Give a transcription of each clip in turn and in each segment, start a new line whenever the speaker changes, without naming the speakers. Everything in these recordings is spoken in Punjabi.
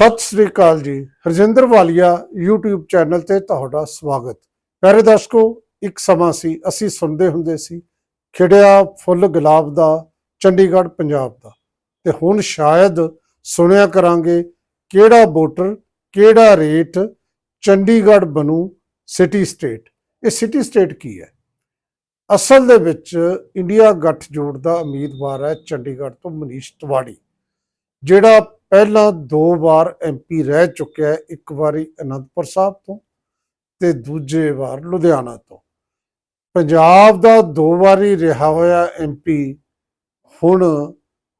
ਸਤਿ ਸ੍ਰੀ ਅਕਾਲ ਜੀ। ਹਰਜਿੰਦਰ ਵਾਲੀਆ YouTube ਚੈਨਲ ਤੇ ਤੁਹਾਡਾ ਸਵਾਗਤ। ਪਿਆਰੇ ਦਰਸ਼ਕੋ, ਇੱਕ ਸਮਾਂ ਸੀ, ਅਸੀਂ ਸੁਣਦੇ ਹੁੰਦੇ ਸੀ, ਖਿੜਿਆ ਫੁੱਲ ਗੁਲਾਬ ਦਾ, ਚੰਡੀਗੜ੍ਹ ਪੰਜਾਬ ਦਾ। ਤੇ ਹੁਣ ਸ਼ਾਇਦ ਸੁਣਿਆ ਕਰਾਂਗੇ ਕਿਹੜਾ ਵੋਟਰ ਕਿਹੜਾ ਰੇਟ ਚੰਡੀਗੜ੍ਹ ਬਣੂ ਸਿਟੀ ਸਟੇਟ। ਇਹ ਸਿਟੀ ਸਟੇਟ ਕੀ ਹੈ? ਅਸਲ ਦੇ ਵਿੱਚ ਇੰਡੀਆ ਗੱਠਜੋੜ ਦਾ ਉਮੀਦਵਾਰ ਹੈ ਚੰਡੀਗੜ੍ਹ ਤੋਂ ਮਨੀਸ਼ ਤਿਵਾੜੀ, ਜਿਹੜਾ ਪਹਿਲਾਂ ਦੋ ਵਾਰ ਐਮਪੀ ਰਹਿ ਚੁੱਕਿਆ ਇੱਕ ਵਾਰੀ ਅਨੰਦਪੁਰ ਸਾਹਿਬ ਤੋਂ ਤੇ ਦੂਜੇ ਵਾਰ ਲੁਧਿਆਣਾ ਤੋਂ। ਪੰਜਾਬ ਦਾ ਦੋ ਵਾਰੀ ਰਿਹਾ ਹੋਇਆ ਐਮਪੀ ਹੁਣ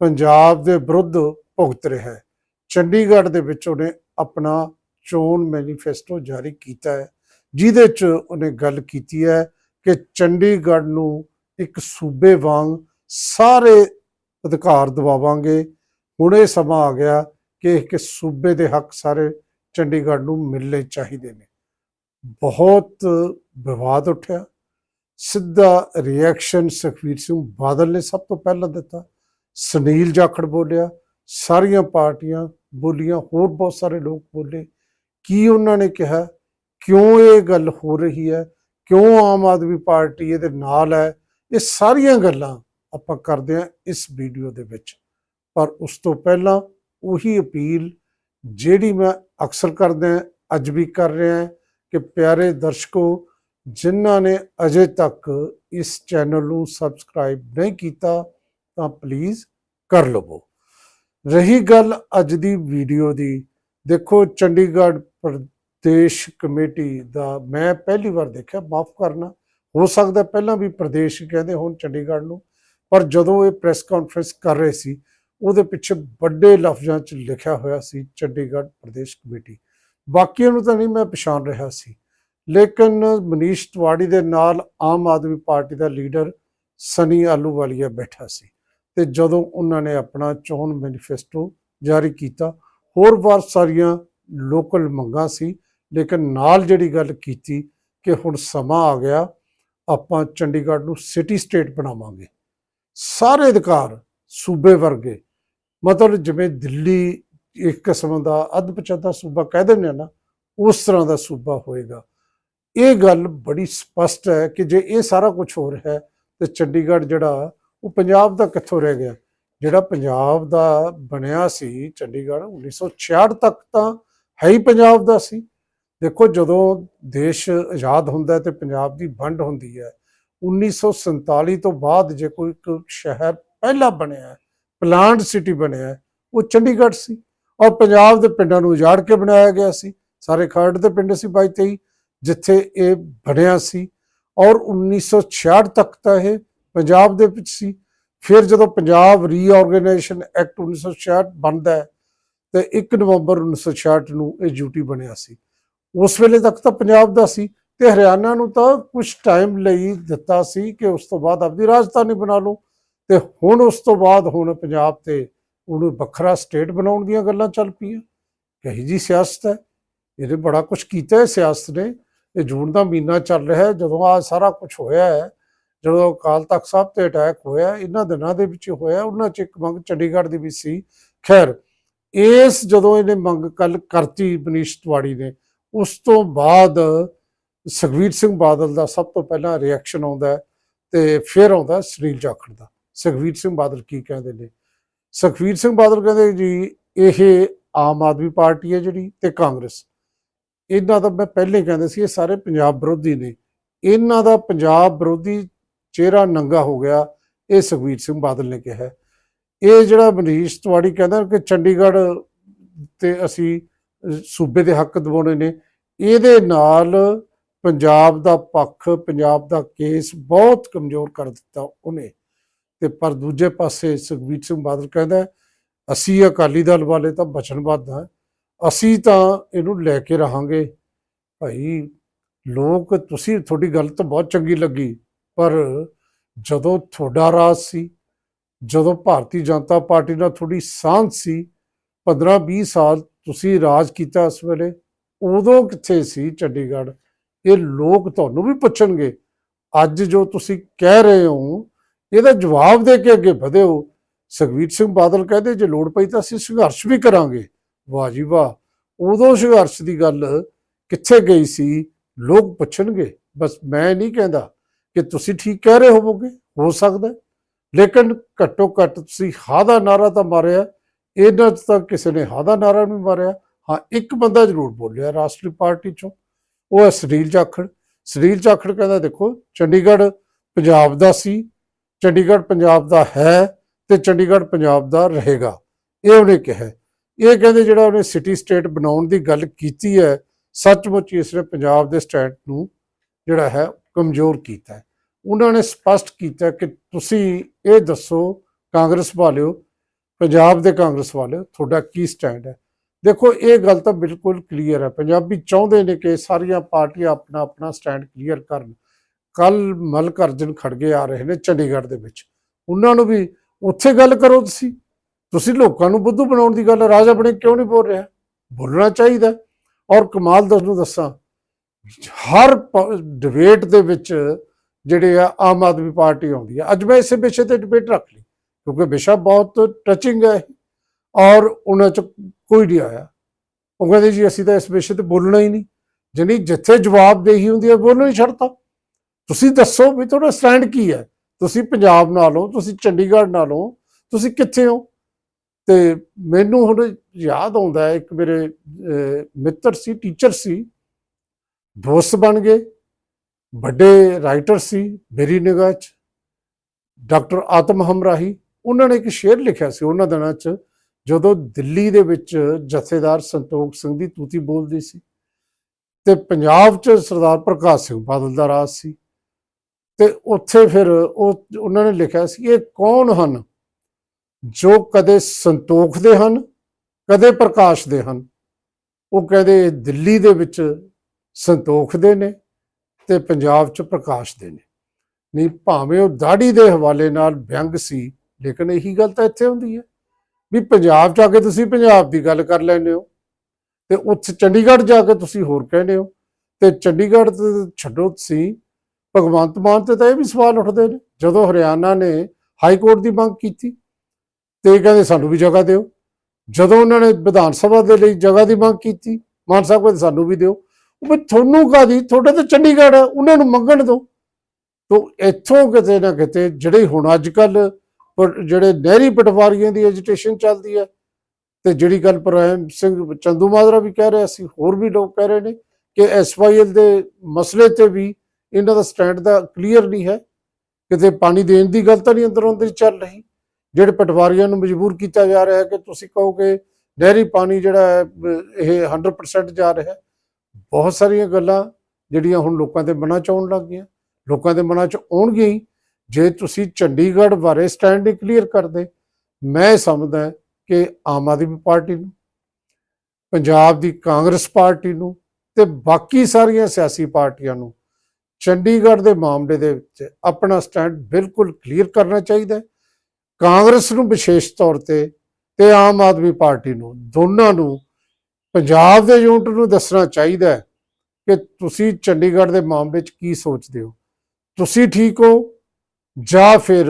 ਪੰਜਾਬ ਦੇ ਵਿਰੁੱਧ ਭੁਗਤ ਰਿਹਾ ਹੈ। ਚੰਡੀਗੜ੍ਹ ਦੇ ਵਿੱਚ ਉਹਨੇ ਆਪਣਾ ਚੋਣ ਮੈਨੀਫੈਸਟੋ ਜਾਰੀ ਕੀਤਾ ਹੈ, ਜਿਹਦੇ 'ਚ ਉਹਨੇ ਗੱਲ ਕੀਤੀ ਹੈ ਕਿ ਚੰਡੀਗੜ੍ਹ ਨੂੰ ਇੱਕ ਸੂਬੇ ਵਾਂਗ ਸਾਰੇ ਅਧਿਕਾਰ ਦਿਵਾਵਾਂਗੇ ਹੁਣ ਇਹ ਸਮਾਂ ਆ ਗਿਆ ਕਿ ਇੱਕ ਸੂਬੇ ਦੇ ਹੱਕ ਸਾਰੇ ਚੰਡੀਗੜ੍ਹ ਨੂੰ ਮਿਲਣੇ ਚਾਹੀਦੇ ਨੇ। ਬਹੁਤ ਵਿਵਾਦ ਉੱਠਿਆ। ਸਿੱਧਾ ਰਿਐਕਸ਼ਨ ਸੁਖਵੀਰ ਸਿੰਘ ਬਾਦਲ ਨੇ ਸਭ ਤੋਂ ਪਹਿਲਾਂ ਦਿੱਤਾ। ਸੁਨੀਲ ਜਾਖੜ ਬੋਲਿਆ, ਸਾਰੀਆਂ ਪਾਰਟੀਆਂ ਬੋਲੀਆਂ, ਹੋਰ ਬਹੁਤ ਸਾਰੇ ਲੋਕ ਬੋਲੇ। ਕੀ ਉਹਨਾਂ ਨੇ ਕਿਹਾ? ਕਿਉਂ ਇਹ ਗੱਲ ਹੋ ਰਹੀ ਹੈ? ਕਿਉਂ ਆਮ ਆਦਮੀ ਪਾਰਟੀ ਇਹਦੇ ਨਾਲ ਹੈ? ਇਹ ਸਾਰੀਆਂ ਗੱਲਾਂ ਆਪਾਂ ਕਰਦੇ ਹਾਂ ਇਸ ਵੀਡੀਓ ਦੇ ਵਿੱਚ। ਪਰ ਉਸ ਤੋਂ ਪਹਿਲਾਂ ਉਹੀ ਅਪੀਲ ਜਿਹੜੀ ਮੈਂ ਅਕਸਰ ਕਰਦਾ ਅੱਜ ਵੀ ਕਰ ਰਿਹਾ ਕਿ ਪਿਆਰੇ ਦਰਸ਼ਕੋ, ਜਿਨ੍ਹਾਂ ਨੇ ਅਜੇ ਤੱਕ ਇਸ ਚੈਨਲ ਨੂੰ ਸਬਸਕ੍ਰਾਈਬ ਨਹੀਂ ਕੀਤਾ, ਤਾਂ ਪਲੀਜ਼ ਕਰ ਲਵੋ। ਰਹੀ ਗੱਲ ਅੱਜ ਦੀ ਵੀਡੀਓ ਦੀ, ਦੇਖੋ ਚੰਡੀਗੜ੍ਹ ਪ੍ਰਦੇਸ਼ ਕਮੇਟੀ ਦਾ, ਮੈਂ ਪਹਿਲੀ ਵਾਰ ਦੇਖਿਆ, ਮਾਫ ਕਰਨਾ, ਹੋ ਸਕਦਾ ਪਹਿਲਾਂ ਵੀ ਪ੍ਰਦੇਸ਼ ਕਹਿੰਦੇ ਹੁਣ ਚੰਡੀਗੜ੍ਹ ਨੂੰ, ਪਰ ਜਦੋਂ ਇਹ ਪ੍ਰੈਸ ਕਾਨਫਰੰਸ ਕਰ ਰਹੇ ਸੀ ਉਹਦੇ ਪਿੱਛੇ ਵੱਡੇ ਲਫ਼ਜ਼ਾਂ 'ਚ ਲਿਖਿਆ ਹੋਇਆ ਸੀ ਚੰਡੀਗੜ੍ਹ ਪ੍ਰਦੇਸ਼ ਕਮੇਟੀ। ਬਾਕੀਆਂ ਨੂੰ ਤਾਂ ਨਹੀਂ ਮੈਂ ਪਛਾਣ ਰਿਹਾ ਸੀ। ਲੇਕਿਨ ਮਨੀਸ਼ ਤਿਵਾੜੀ ਦੇ ਨਾਲ ਆਮ ਆਦਮੀ ਪਾਰਟੀ ਦਾ ਲੀਡਰ ਸਨੀ ਆਲੂਵਾਲੀਆ ਬੈਠਾ ਸੀ ਤੇ ਜਦੋਂ ਉਹਨਾਂ ਨੇ ਆਪਣਾ ਚੋਣ ਮੈਨੀਫੈਸਟੋ ਜਾਰੀ ਕੀਤਾ, ਹੋਰ ਬਹੁਤ ਸਾਰੀਆਂ ਲੋਕਲ ਮੰਗਾਂ ਸੀ, ਲੇਕਿਨ ਨਾਲ ਜਿਹੜੀ ਗੱਲ ਕੀਤੀ ਕਿ ਹੁਣ ਸਮਾਂ ਆ ਗਿਆ, ਆਪਾਂ ਚੰਡੀਗੜ੍ਹ ਨੂੰ ਸਿਟੀ ਸਟੇਟ ਬਣਾਵਾਂਗੇ। ਸਾਰੇ ਅਧਿਕਾਰ ਸੂਬੇ ਵਰਗੇ ਮਤਲਬ ਜਿਵੇਂ ਦਿੱਲੀ ਇੱਕ ਕਿਸਮ ਦਾ ਅੱਧ ਪਛਾਤਾ ਸੂਬਾ ਕਹਿ ਦਿੰਦੇ ਆ ਨਾ, ਉਸ ਤਰ੍ਹਾਂ ਦਾ ਸੂਬਾ ਹੋਏਗਾ। ਇਹ ਗੱਲ ਬੜੀ ਸਪਸ਼ਟ ਹੈ ਕਿ ਜੇ ਇਹ ਸਾਰਾ ਕੁਝ ਹੋ ਰਿਹਾ ਹੈ, ਤੇ ਚੰਡੀਗੜ੍ਹ ਜਿਹੜਾ, ਉਹ ਪੰਜਾਬ ਦਾ ਕਿੱਥੋਂ ਰਹਿ ਗਿਆ? ਜਿਹੜਾ ਪੰਜਾਬ ਦਾ ਬਣਿਆ ਸੀ ਚੰਡੀਗੜ੍ਹ 1966 ਤੱਕ ਤਾਂ ਹੈ ਹੀ ਪੰਜਾਬ ਦਾ ਸੀ। ਦੇਖੋ ਜਦੋਂ ਦੇਸ਼ ਆਜ਼ਾਦ ਹੁੰਦਾ ਹੈ ਤੇ ਪੰਜਾਬ ਦੀ ਵੰਡ ਹੁੰਦੀ ਹੈ 1947 ਤੋਂ ਬਾਅਦ ਜੇ ਕੋਈ ਇੱਕ ਸ਼ਹਿਰ ਪਹਿਲਾ ਬਣਿਆ ਪਲਾਂਟ ਸਿਟੀ ਬਣਿਆ ਉਹ ਚੰਡੀਗੜ੍ਹ ਸੀ। ਔਰ ਪੰਜਾਬ ਦੇ ਪਿੰਡਾਂ ਨੂੰ ਉਜਾੜ ਕੇ ਬਣਾਇਆ ਗਿਆ ਸੀ। ਸਾਰੇ ਖਰੜ ਦੇ ਪਿੰਡ ਸੀ 22 23 ਜਿੱਥੇ ਇਹ ਬਣਿਆ ਸੀ। ਔਰ 1966 ਤੱਕ ਤਾਂ ਇਹ ਪੰਜਾਬ ਦੇ ਵਿੱਚ ਸੀ। ਫਿਰ ਜਦੋਂ ਪੰਜਾਬ ਰੀਆਰਗੇਨਾਈਜੇਸ਼ਨ ਐਕਟ 1966 ਬਣਦਾ ਹੈ, ਤੇ 1 ਨਵੰਬਰ 1966 ਨੂੰ ਇਹ ਡਿਊਟੀ ਬਣਿਆ ਸੀ। ਉਸ ਵੇਲੇ ਤੱਕ ਤਾਂ ਪੰਜਾਬ ਦਾ ਸੀ ਤੇ ਹਰਿਆਣਾ ਨੂੰ ਤਾਂ ਕੁਝ ਟਾਈਮ ਲਈ ਦਿੱਤਾ ਸੀ ਕਿ ਉਸ ਤੋਂ ਬਾਅਦ ਆਪਣੀ ਰਾਜਧਾਨੀ ਬਣਾ ਲਓ। ਤੇ ਹੁਣ ਉਸ ਤੋਂ ਬਾਅਦ ਹੁਣ ਪੰਜਾਬ ਤੇ ਉਹਨੂੰ ਵੱਖਰਾ ਸਟੇਟ ਬਣਾਉਣ ਦੀਆਂ ਗੱਲਾਂ ਚੱਲ ਪਈਆਂ। ਕਹੀ ਜੀ ਸਿਆਸਤ ਹੈ। ਇਹਨੇ ਬੜਾ ਕੁਝ ਕੀਤਾ ਹੈ ਸਿਆਸਤ ਨੇ। ਇਹ ਜੂਨ ਦਾ ਮਹੀਨਾ ਚੱਲ ਰਿਹਾ ਹੈ। ਜਦੋਂ ਆ ਸਾਰਾ ਕੁਝ ਹੋਇਆ ਹੈ, ਜਦੋਂ ਅਕਾਲ ਤਖਤ ਸਾਹਿਬ ਤੇ ਅਟੈਕ ਹੋਇਆ, ਇਹਨਾਂ ਦਿਨਾਂ ਦੇ ਵਿੱਚ ਹੋਇਆ, ਉਹਨਾਂ ਚ ਇੱਕ ਮੰਗ ਚੰਡੀਗੜ੍ਹ ਦੀ ਵੀ ਸੀ। ਖੈਰ, ਇਸ ਜਦੋਂ ਇਹਨੇ ਮੰਗ ਕੱਲ ਕਰਤੀ ਮਨੀਸ਼ ਤਿਵਾੜੀ ਨੇ, ਉਸ ਤੋਂ ਬਾਅਦ ਸੁਖਵੀਰ ਸਿੰਘ ਬਾਦਲ ਦਾ ਸਭ ਤੋਂ ਪਹਿਲਾਂ ਰਿਐਕਸ਼ਨ ਆਉਂਦਾ ਹੈ ਤੇ ਫਿਰ ਆਉਂਦਾ ਸੁਨੀਲ ਜਾਖੜ ਦਾ। ਸੁਖਵੀਰ ਸਿੰਘ ਬਾਦਲ ਕੀ ਕਹਿੰਦੇ ਨੇ? ਸੁਖਵੀਰ ਸਿੰਘ ਬਾਦਲ ਕਹਿੰਦੇ ਜੀ, ਇਹ ਆਮ ਆਦਮੀ ਪਾਰਟੀ ਹੈ ਜਿਹੜੀ ਤੇ ਕਾਂਗਰਸ। ਇਹਨਾਂ ਦਾ ਮੈਂ ਪਹਿਲੇ ਕਹਿੰਦੇ ਸੀ, ਇਹ ਸਾਰੇ ਪੰਜਾਬ ਵਿਰੋਧੀ ਨੇ। ਇਹਨਾਂ ਦਾ ਪੰਜਾਬ ਵਿਰੋਧੀ ਚਿਹਰਾ ਨੰਗਾ ਹੋ ਗਿਆ, ਇਹ ਸੁਖਵੀਰ ਸਿੰਘ ਬਾਦਲ ਨੇ ਕਿਹਾ। ਇਹ ਜਿਹੜਾ ਮਨੀਸ਼ ਤਿਵਾੜੀ ਕਹਿੰਦਾ ਕਿ ਚੰਡੀਗੜ੍ਹ ਤੇ ਅਸੀਂ ਸੂਬੇ ਦੇ ਹੱਕ ਦਿਵਾਉਣੇ ਨੇ, ਇਹਦੇ ਨਾਲ ਪੰਜਾਬ ਦਾ ਪੱਖ, ਪੰਜਾਬ ਦਾ ਕੇਸ ਬਹੁਤ ਕਮਜ਼ੋਰ ਕਰ ਦਿੱਤਾ ਉਹਨੇ। ਤੇ ਪਰ ਦੂਜੇ ਪਾਸੇ ਸੁਖਬੀਰ ਸਿੰਘ ਬਾਦਲ ਕਹਿੰਦਾ ਅਸੀਂ ਅਕਾਲੀ ਦਲ ਵਾਲੇ ਤਾਂ ਬਚਨਬੱਧ ਹਾਂ, ਅਸੀਂ ਤਾਂ ਇਹਨੂੰ ਲੈ ਕੇ ਰਹਾਂਗੇ। ਭਾਈ, ਲੋਕ, ਤੁਸੀਂ, ਤੁਹਾਡੀ ਗੱਲ ਤਾਂ ਬਹੁਤ ਚੰਗੀ ਲੱਗੀ, ਪਰ ਜਦੋਂ ਤੁਹਾਡਾ ਰਾਜ ਸੀ, ਜਦੋਂ ਭਾਰਤੀ ਜਨਤਾ ਪਾਰਟੀ ਨਾਲ ਤੁਹਾਡੀ ਸਾਂਝ ਸੀ 15 20 ਸਾਲ ਤੁਸੀਂ ਰਾਜ ਕੀਤਾ ਉਸ ਵੇਲੇ, ਉਦੋਂ ਕਿੱਥੇ ਸੀ ਚੰਡੀਗੜ੍ਹ? ਇਹ ਲੋਕ ਤੁਹਾਨੂੰ ਵੀ ਪੁੱਛਣਗੇ। ਅੱਜ ਜੋ ਤੁਸੀਂ ਕਹਿ ਰਹੇ ਹੋ ਇਹਦਾ ਜਵਾਬ ਦੇ ਕੇ ਅੱਗੇ ਵਧਿਓ ਹੋ। ਸੁਖਵੀਰ ਸਿੰਘ ਬਾਦਲ ਕਹਿੰਦੇ, ਜੇ ਲੋੜ ਪਈ ਤਾਂ ਅਸੀਂ ਸੰਘਰਸ਼ ਵੀ ਕਰਾਂਗੇ। ਵਾਹ ਜੀ ਵਾਹ, ਉਦੋਂ ਸੰਘਰਸ਼ ਦੀ ਗੱਲ ਕਿੱਥੇ ਗਈ ਸੀ? ਲੋਕ ਪੁੱਛਣਗੇ। ਬਸ ਮੈਂ ਨਹੀਂ ਕਹਿੰਦਾ ਕਿ ਤੁਸੀਂ ਠੀਕ ਕਹਿ ਰਹੇ ਹੋਵੋਗੇ, ਹੋ ਸਕਦਾ ਲੇਕਿਨ ਘੱਟੋ ਘੱਟ ਤੁਸੀਂ ਹਾਂ ਦਾ ਨਾਰਾ ਤਾਂ ਮਾਰਿਆ। ਇਹਨਾਂ 'ਚ ਤਾਂ ਕਿਸੇ ਨੇ ਹਾਂ ਦਾ ਨਾਰਾ ਨਹੀਂ ਮਾਰਿਆ। ਹਾਂ, ਇੱਕ ਬੰਦਾ ਜ਼ਰੂਰ ਬੋਲਿਆ ਰਾਸ਼ਟਰੀ ਪਾਰਟੀ ਚੋਂ। ਉਹ ਹੈ ਸੁਨੀਲ ਜਾਖੜ। ਸੁਨੀਲ ਜਾਖੜ ਕਹਿੰਦਾ, ਦੇਖੋ, ਚੰਡੀਗੜ੍ਹ ਪੰਜਾਬ ਦਾ ਸੀ। ਚੰਡੀਗੜ੍ਹ ਪੰਜਾਬ ਦਾ ਹੈ ਤੇ ਚੰਡੀਗੜ੍ਹ ਪੰਜਾਬ ਦਾ ਰਹੇਗਾ। ਇਹ ਉਹਨੇ ਕਿਹਾ। ਇਹ ਕਹਿੰਦੇ ਜਿਹੜਾ ਉਹਨੇ ਸਿਟੀ ਸਟੇਟ ਬਣਾਉਣ ਦੀ ਗੱਲ ਕੀਤੀ ਹੈ, ਸੱਚਮੁੱਚ ਹੀ ਇਸਨੇ ਪੰਜਾਬ ਦੇ ਸਟੇਟ ਨੂੰ ਜਿਹੜਾ ਹੈ ਕਮਜ਼ੋਰ ਕੀਤਾ ਹੈ। ਉਹਨਾਂ ਨੇ ਸਪਸ਼ਟ ਕੀਤਾ ਕਿ ਤੁਸੀਂ ਇਹ ਦੱਸੋ ਕਾਂਗਰਸ ਵਾਲਿਓ, ਪੰਜਾਬ ਦੇ ਕਾਂਗਰਸ ਵਾਲਿਓ, ਤੁਹਾਡਾ ਕੀ ਸਟੈਂਡ ਹੈ। ਦੇਖੋ, ਇਹ ਗੱਲ ਤਾਂ ਬਿਲਕੁਲ ਕਲੀਅਰ ਹੈ। ਪੰਜਾਬੀ ਚਾਹੁੰਦੇ ਨੇ ਕਿ ਸਾਰੀਆਂ ਪਾਰਟੀਆਂ ਆਪਣਾ ਆਪਣਾ ਸਟੈਂਡ ਕਲੀਅਰ ਕਰਨ। ਕੱਲ ਮਲਕ ਅਰਜਨ ਖੜਗੇ ਆ ਰਹੇ ਨੇ ਚੰਡੀਗੜ੍ਹ ਦੇ ਵਿੱਚ। ਉਹਨਾਂ ਨੂੰ ਵੀ ਉੱਥੇ ਗੱਲ ਕਰੋ ਤੁਸੀਂ। ਤੁਸੀਂ ਲੋਕਾਂ ਨੂੰ ਬੁੱਧੂ ਬਣਾਉਣ ਦੀ ਗੱਲ ਰਾਜਾ ਬਣੇ ਕਿਉਂ ਨਹੀਂ ਬੋਲ ਰਿਹਾ? ਬੋਲਣਾ ਚਾਹੀਦਾ ਔਰ ਕਮਾਲ ਦੱਸ ਨੂੰ ਦੱਸਾਂ, ਹਰ ਡਿਬੇਟ ਦੇ ਵਿੱਚ ਜਿਹੜੇ ਆ, ਆਮ ਆਦਮੀ ਪਾਰਟੀ ਆਉਂਦੀ ਹੈ। ਅੱਜ ਮੈਂ ਇਸੇ ਵਿਸ਼ੇ ਤੇ ਡਿਬੇਟ ਰੱਖ ਲਈ, ਕਿਉਂਕਿ ਵਿਸ਼ਾ ਬਹੁਤ ਟਚਿੰਗ ਹੈ ਇਹ। ਔਰ ਉਹਨਾਂ ਚ ਕੋਈ ਨਹੀਂ ਆਇਆ। ਉਹ ਕਹਿੰਦੇ ਜੀ ਅਸੀਂ ਤਾਂ ਇਸ ਵਿਸ਼ੇ ਤੇ ਬੋਲਣਾ ਹੀ ਨਹੀਂ। ਜਾਣੀ ਜਿੱਥੇ ਜਵਾਬਦੇਹੀ ਹੁੰਦੀ ਹੈ, ਬੋਲਣਾ ਹੀ ਛੱਡਤਾ। ਤੁਸੀਂ ਦੱਸੋ ਵੀ ਤੁਹਾਡਾ ਸਟੈਂਡ ਕੀ ਹੈ? ਤੁਸੀਂ ਪੰਜਾਬ ਨਾਲੋਂ ਤੁਸੀਂ ਚੰਡੀਗੜ੍ਹ ਨਾਲੋਂ ਤੁਸੀਂ ਕਿੱਥੇ ਹੋ? ਤੇ ਮੈਨੂੰ ਹੁਣ ਯਾਦ ਆਉਂਦਾ ਹੈ, ਇੱਕ ਮੇਰੇ ਮਿੱਤਰ ਸੀ ਟੀਚਰ ਸੀ ਦੋਸਤ ਬਣ ਗਏ, ਵੱਡੇ ਰਾਈਟਰ ਸੀ, ਮੇਰੀ ਨਿਗਾਹ 'ਚ ਡਾਕਟਰ ਆਤਮ ਹਮਰਾਹੀ, ਉਹਨਾਂ ਨੇ ਇੱਕ ਸ਼ੇਰ ਲਿਖਿਆ ਸੀ ਉਹਨਾਂ ਦਿਨਾਂ 'ਚ, ਜਦੋਂ ਦਿੱਲੀ ਦੇ ਵਿੱਚ ਜਥੇਦਾਰ ਸੰਤੋਖ ਸਿੰਘ ਦੀ ਤੂਤੀ ਬੋਲਦੀ ਸੀ ਤੇ ਪੰਜਾਬ 'ਚ ਸਰਦਾਰ ਪ੍ਰਕਾਸ਼ ਸਿੰਘ ਬਾਦਲ ਦਾ ਰਾਜ ਸੀ। ਤੇ ਉੱਥੇ ਫਿਰ ਉਹ, ਉਹਨਾਂ ਨੇ ਲਿਖਿਆ ਸੀ ਇਹ ਕੌਣ ਹਨ? ਜੋ ਕਦੇ ਸੰਤੋਖ ਦੇ ਹਨ, ਕਦੇ ਪ੍ਰਕਾਸ਼ ਦੇ ਹਨ। ਉਹ ਕਹਿੰਦੇ ਦਿੱਲੀ ਦੇ ਵਿੱਚ ਸੰਤੋਖ ਦੇ ਨੇ ਤੇ ਪੰਜਾਬ 'ਚ ਪ੍ਰਕਾਸ਼ ਦੇ ਨੇ। ਨਹੀਂ, ਭਾਵੇਂ ਉਹ ਦਾੜੀ ਦੇ ਹਵਾਲੇ ਨਾਲ ਵਿਅੰਗ ਸੀ, ਲੇਕਿਨ ਇਹੀ ਗੱਲ ਤਾਂ ਇੱਥੇ ਹੁੰਦੀ ਹੈ ਵੀ ਪੰਜਾਬ 'ਚ ਆ ਕੇ ਤੁਸੀਂ ਪੰਜਾਬ ਦੀ ਗੱਲ ਕਰ ਲੈਂਦੇ ਹੋ ਤੇ ਉੱਥੇ ਚੰਡੀਗੜ੍ਹ ਜਾ ਕੇ ਤੁਸੀਂ ਹੋਰ ਕਹਿੰਦੇ ਹੋ ਤੇ ਚੰਡੀਗੜ੍ਹ ਛੱਡੋ ਤੁਸੀਂ ਭਗਵੰਤ ਮਾਨ ਤੇ ਤਾਂ ਇਹ ਵੀ ਸਵਾਲ ਉੱਠਦੇ ਨੇ, ਜਦੋਂ ਹਰਿਆਣਾ ਨੇ ਹਾਈ ਕੋਰਟ ਦੀ ਮੰਗ ਕੀਤੀ ਤੇ ਇਹ ਕਹਿੰਦੇ ਸਾਨੂੰ ਵੀ ਜਗ੍ਹਾ ਦਿਓ। ਜਦੋਂ ਉਹਨਾਂ ਨੇ ਵਿਧਾਨ ਸਭਾ ਦੇ ਲਈ ਜਗ੍ਹਾ ਦੀ ਮੰਗ ਕੀਤੀ, ਮਾਨ ਸਾਹਿਬ ਕਹਿੰਦੇ ਸਾਨੂੰ ਵੀ ਦਿਓ। ਉਹ ਵੀ ਤੁਹਾਨੂੰ ਕਾਦੀ ਤੁਹਾਡੇ ਤਾਂ ਚੰਡੀਗੜ੍ਹ ਹੈ ਉਹਨਾਂ ਨੂੰ ਮੰਗਣ ਦਿਓ। ਤੋ ਇੱਥੋਂ ਕਿਤੇ ਨਾ ਕਿਤੇ ਜਿਹੜੇ ਹੁਣ ਅੱਜ ਕੱਲ ਜਿਹੜੇ ਨਹਿਰੀ ਪਟਵਾਰੀਆਂ ਦੀ ਐਜੀਟੇਸ਼ਨ ਚੱਲਦੀ ਹੈ, ਤੇ ਜਿਹੜੀ ਗੱਲ ਪ੍ਰੇਮ ਸਿੰਘ ਚੰਦੂ ਮਾਜਰਾ ਵੀ ਕਹਿ ਰਿਹਾ ਸੀ, ਹੋਰ ਵੀ ਲੋਕ ਕਹਿ ਰਹੇ ਨੇ ਕਿ ਐਸਵਾਈਐਲ ਦੇ ਮਸਲੇ ਤੇ ਵੀ ਇਹਨਾਂ ਦਾ ਸਟੈਂਡ ਦਾ ਕਲੀਅਰ ਨਹੀਂ ਹੈ। ਕਿਤੇ ਪਾਣੀ ਦੇਣ ਦੀ ਗੱਲ ਤਾਂ ਨਹੀਂ ਅੰਦਰੋਂ ਅੰਦਰ ਚੱਲ ਰਹੀ। ਜਿਹੜੇ ਪਟਵਾਰੀਆਂ ਨੂੰ ਮਜਬੂਰ ਕੀਤਾ ਜਾ ਰਿਹਾ ਹੈ ਕਿ ਤੁਸੀਂ ਕਹੋ ਕਿ ਨਹਿਰੀ ਪਾਣੀ ਜਿਹੜਾ ਹੈ ਇਹ 100% ਜਾ ਰਿਹਾ ਹੈ। ਬਹੁਤ ਸਾਰੀਆਂ ਗੱਲਾਂ ਜਿਹੜੀਆਂ ਹੁਣ ਲੋਕਾਂ ਦੇ ਮਨਾਂ 'ਚ ਆਉਣ ਲੱਗ ਗਈਆਂ। ਲੋਕਾਂ ਦੇ ਮਨਾਂ 'ਚ ਆਉਣਗੀਆਂ ਹੀ। ਜੇ ਤੁਸੀਂ ਚੰਡੀਗੜ੍ਹ ਬਾਰੇ ਸਟੈਂਡ ਨਹੀਂ ਕਲੀਅਰ ਕਰਦੇ, ਮੈਂ ਸਮਝਦਾ ਕਿ ਆਮ ਆਦਮੀ ਪਾਰਟੀ ਨੂੰ, ਪੰਜਾਬ ਦੀ ਕਾਂਗਰਸ ਪਾਰਟੀ ਨੂੰ ਤੇ ਬਾਕੀ ਸਾਰੀਆਂ ਸਿਆਸੀ ਪਾਰਟੀਆਂ ਨੂੰ ਚੰਡੀਗੜ੍ਹ ਦੇ ਮਾਮਲੇ ਦੇ ਵਿੱਚ ਆਪਣਾ ਸਟੈਂਡ ਬਿਲਕੁਲ ਕਲੀਅਰ ਕਰਨਾ ਚਾਹੀਦਾ ਹੈ। ਕਾਂਗਰਸ ਨੂੰ ਵਿਸ਼ੇਸ਼ ਤੌਰ ਤੇ ਤੇ ਆਮ ਆਦਮੀ ਪਾਰਟੀ ਨੂੰ, ਦੋਨਾਂ ਨੂੰ, ਪੰਜਾਬ ਦੇ ਯੂਨਿਟ ਨੂੰ ਦੱਸਣਾ ਚਾਹੀਦਾ ਹੈ ਕਿ ਤੁਸੀਂ ਚੰਡੀਗੜ੍ਹ ਦੇ ਮਾਮਲੇ 'ਚ ਕੀ ਸੋਚਦੇ ਹੋ। ਤੁਸੀਂ ਠੀਕ ਹੋ? ਜਾਂ ਫਿਰ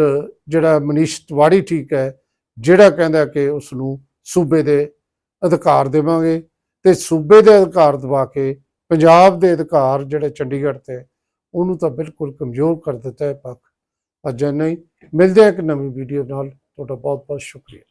ਜਿਹੜਾ ਮਨੀਸ਼ ਤਿਵਾੜੀ ਠੀਕ ਹੈ, ਜਿਹੜਾ ਕਹਿੰਦਾ ਕਿ ਉਸ ਨੂੰ ਸੂਬੇ ਦੇ ਅਧਿਕਾਰ ਦੇਵਾਂਗੇ ਤੇ ਸੂਬੇ ਦੇ ਅਧਿਕਾਰ ਦਵਾ ਕੇ ਪੰਜਾਬ ਦੇ ਅਧਿਕਾਰ ਜਿਹੜੇ ਚੰਡੀਗੜ੍ਹ ਤੇ ਉਹਨੂੰ ਤਾਂ ਬਿਲਕੁਲ ਕਮਜ਼ੋਰ ਕਰ ਦਿੱਤਾ ਹੈ ਪੱਖ ਅੱਜ ਨਹੀਂ, ਮਿਲਦੇ ਇੱਕ ਨਵੀਂ ਵੀਡੀਓ ਨਾਲ। ਤੁਹਾਡਾ ਬਹੁਤ ਬਹੁਤ ਸ਼ੁਕਰੀਆ।